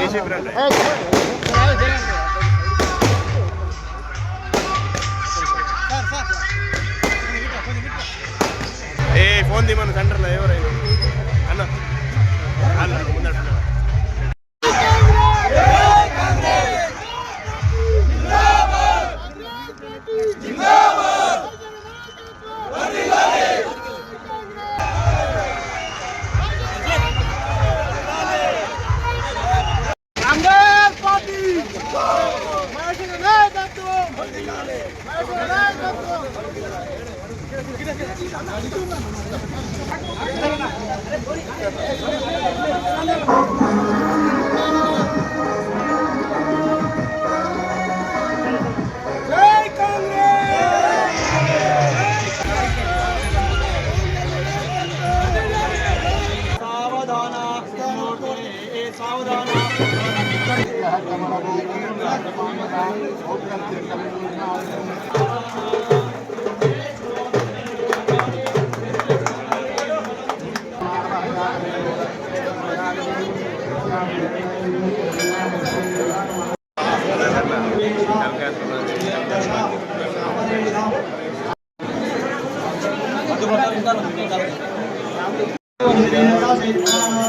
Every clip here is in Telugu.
ఏ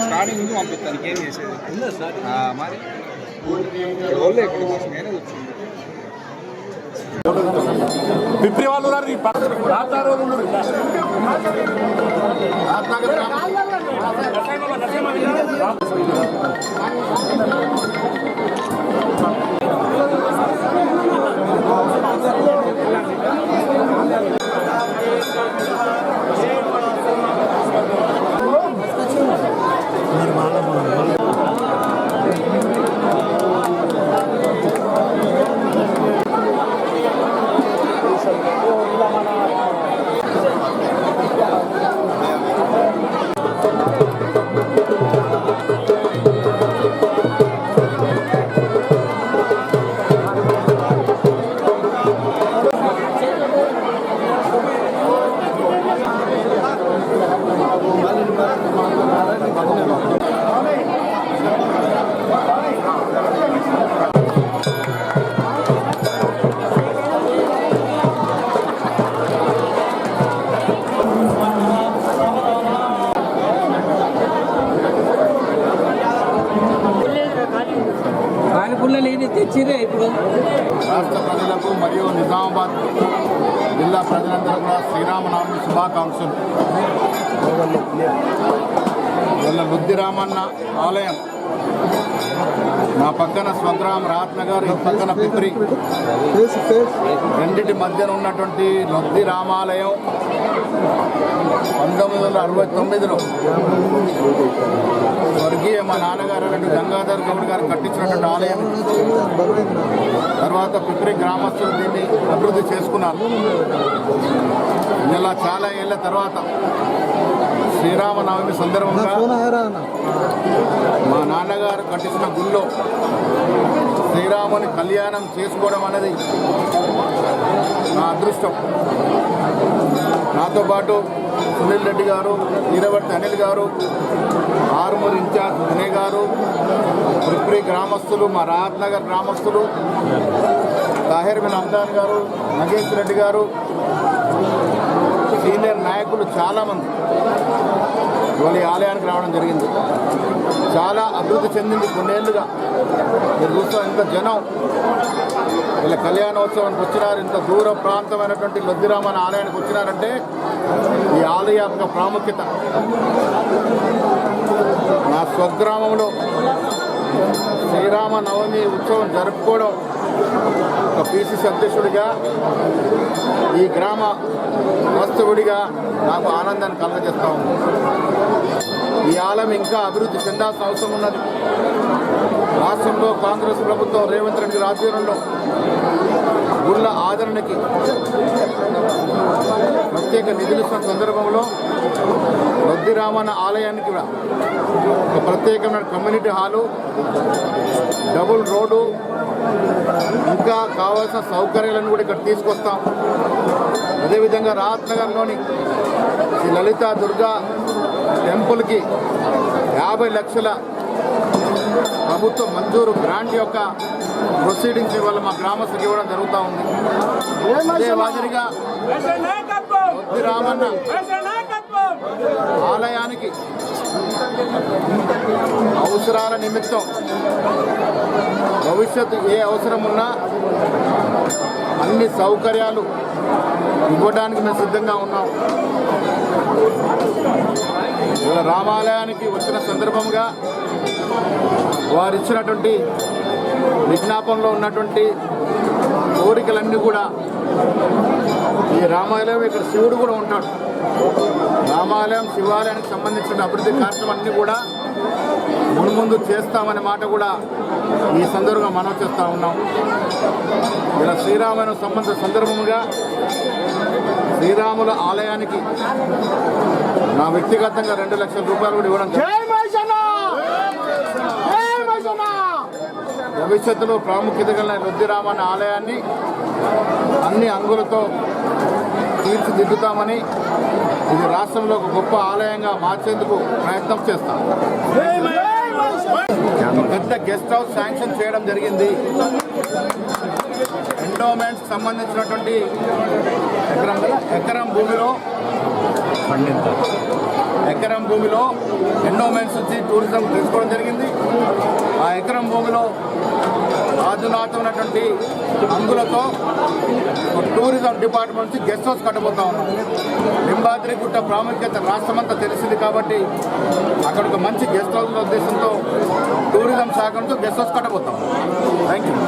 స్టార్టింగ్ నుంచి పంపిస్తాను. ఏం చేసేది? మరి? పిప్రి వాళ్ళు ఉన్నారు, ఈ పక్క రాత్నార్ వాళ్ళు ఉన్నారు. రాత్నాగర్ గ్రామం. ఆయన పుల్లలు ఏంటి తెచ్చిరే ఇప్పుడు రాష్ట్ర ప్రజలకు మరియు నిజామాబాద్ జిల్లా ప్రజలందరూ కూడా శ్రీరామనవమి శుభాకాంక్షలు. వీళ్ళ. బుద్ధి రామన్న ఆలయం. నా పక్కన స్వగ్రామం రాత్నగర్ ఈ పక్కన పిప్రి. రెండింటి మధ్యన ఉన్నటువంటి లొద్ది రామాలయం పంతొమ్మిది వందల అరవై తొమ్మిదిలో స్వర్గీయ మా నాన్నగారు అన్నట్టు గంగాధర్ గౌడ్ గారు కట్టించినటువంటి ఆలయం. తర్వాత పిప్రి గ్రామస్తులు దీన్ని అభివృద్ధి చేసుకున్నారు. ఇలా చాలా ఏళ్ళ తర్వాత శ్రీరామనవమి సందర్భంగా మా నాన్నగారు కట్టించిన గుళ్ళో శ్రీరాముని కళ్యాణం చేసుకోవడం అనేది నా అదృష్టం. నాతో పాటు సునీల్ రెడ్డి గారు ఈరవర్తి అనిల్ గారు ఆరుమూరు ఇన్ఛార్జ్ వినయ్ గారు పురిప్రి గ్రామస్తులు మా రాహత్ నగర్ గ్రామస్తులు తాహిర్ బిన్ అమ్దాన్ గారు నగేష్ రెడ్డి గారు సీనియర్ నాయకులు చాలామంది ఇవాళ ఆలయానికి రావడం జరిగింది. చాలా అభివృద్ధి చెందింది. కొన్నేళ్ళుగా మీరు చూస్తాం ఇంత జనం. వీళ్ళ కళ్యాణోత్సవానికి వచ్చినారు. ఇంత దూర ప్రాంతమైనటువంటి లద్దిరామన్ ఆలయానికి వచ్చినారంటే ఈ ఆలయ యొక్క ప్రాముఖ్యత. నా స్వగ్రామంలో శ్రీరామ నవమి ఉత్సవం జరుపుకోవడం ఒక పిసిసి అధ్యక్షుడిగా ఈ గ్రామ వాస్తవుడిగా నాకు ఆనందాన్ని కలగజేస్తా ఉంది. ఈ ఆలయం ఇంకా అభివృద్ధి చెందాల్సిన అవసరం ఉన్నది. రాష్ట్రంలో కాంగ్రెస్ ప్రభుత్వం రేవంత్ రెడ్డి గారి ఆధ్వర్యంలో గుళ్ళ ఆదరణకి ప్రత్యేక నిధులు ఇస్తున్న సందర్భంలో వద్ది రామన్న ఆలయానికి కూడా ఒక ప్రత్యేకమైన కమ్యూనిటీ హాలు డబుల్ రోడ్డు ఇంకా కావాల్సిన సౌకర్యాలను కూడా ఇక్కడ తీసుకొస్తాం. అదేవిధంగా రాత్నగర్లోని శ్రీ లలిత దుర్గా టెంపుల్కి యాభై లక్షల ప్రభుత్వ మంజూరు గ్రాంట్ యొక్క ప్రొసీడింగ్స్ ఇవాళ మా గ్రామస్తులకు ఇవ్వడం జరుగుతూ ఉంది. అదే మాదిరిగా రామన్న ఆలయానికి అవసరాల నిమిత్తం భవిష్యత్తు ఏ అవసరం ఉన్నా అన్ని సౌకర్యాలు ఇవ్వడానికి మేము సిద్ధంగా ఉన్నాం. ఇలా రామాలయానికి వచ్చిన సందర్భంగా వారు ఇచ్చినటువంటి విజ్ఞాపంలో ఉన్నటువంటి కోరికలన్నీ కూడా ఈ రామాలయం ఇక్కడ శివుడు కూడా ఉంటాడు. రామాలయం శివాలయానికి సంబంధించిన అభివృద్ధి కార్యక్రమాలన్నీ కూడా మున్ముందు చేస్తామనే మాట కూడా ఈ సందర్భంగా మనం చేస్తూ ఉన్నాం. ఇలా శ్రీరామాయణ సంబంధ సందర్భముగా శ్రీరాముల ఆలయానికి నా వ్యక్తిగతంగా రెండు లక్షల రూపాయలు కూడా ఇవ్వడం భవిష్యత్తులో ప్రాముఖ్యత గల రుద్దిరామన్న ఆలయాన్ని అన్ని అంగులతో తీర్చిదిద్దుతామని ఇది రాష్ట్రంలో ఒక గొప్ప ఆలయంగా మార్చేందుకు ప్రయత్నం చేస్తాం. పెద్ద గెస్ట్ హౌస్ శాంక్షన్ చేయడం జరిగింది. ఎండోమెంట్స్ సంబంధించినటువంటి ఎకరం ఎకరం భూమిలో ఎకరం భూమిలో ఎండోమెంట్స్ వచ్చి టూరిజం తీసుకోవడం జరిగింది. ఆ ఎకరం భూమిలో అధునాతమైనటువంటి అంగులతో టూరిజం డిపార్ట్మెంట్ నుంచి గెస్ట్ హౌస్ కట్టబోతా ఉన్నాం. లింబాద్రి గుట్ట ప్రాముఖ్యత రాష్ట్రమంతా తెలిసింది కాబట్టి అక్కడ ఒక మంచి గెస్ట్ హౌస్ ఉద్దేశంతో టూరిజం శాఖ నుంచి గెస్ట్ హౌస్ కట్టబోతాం థ్యాంక్ యూ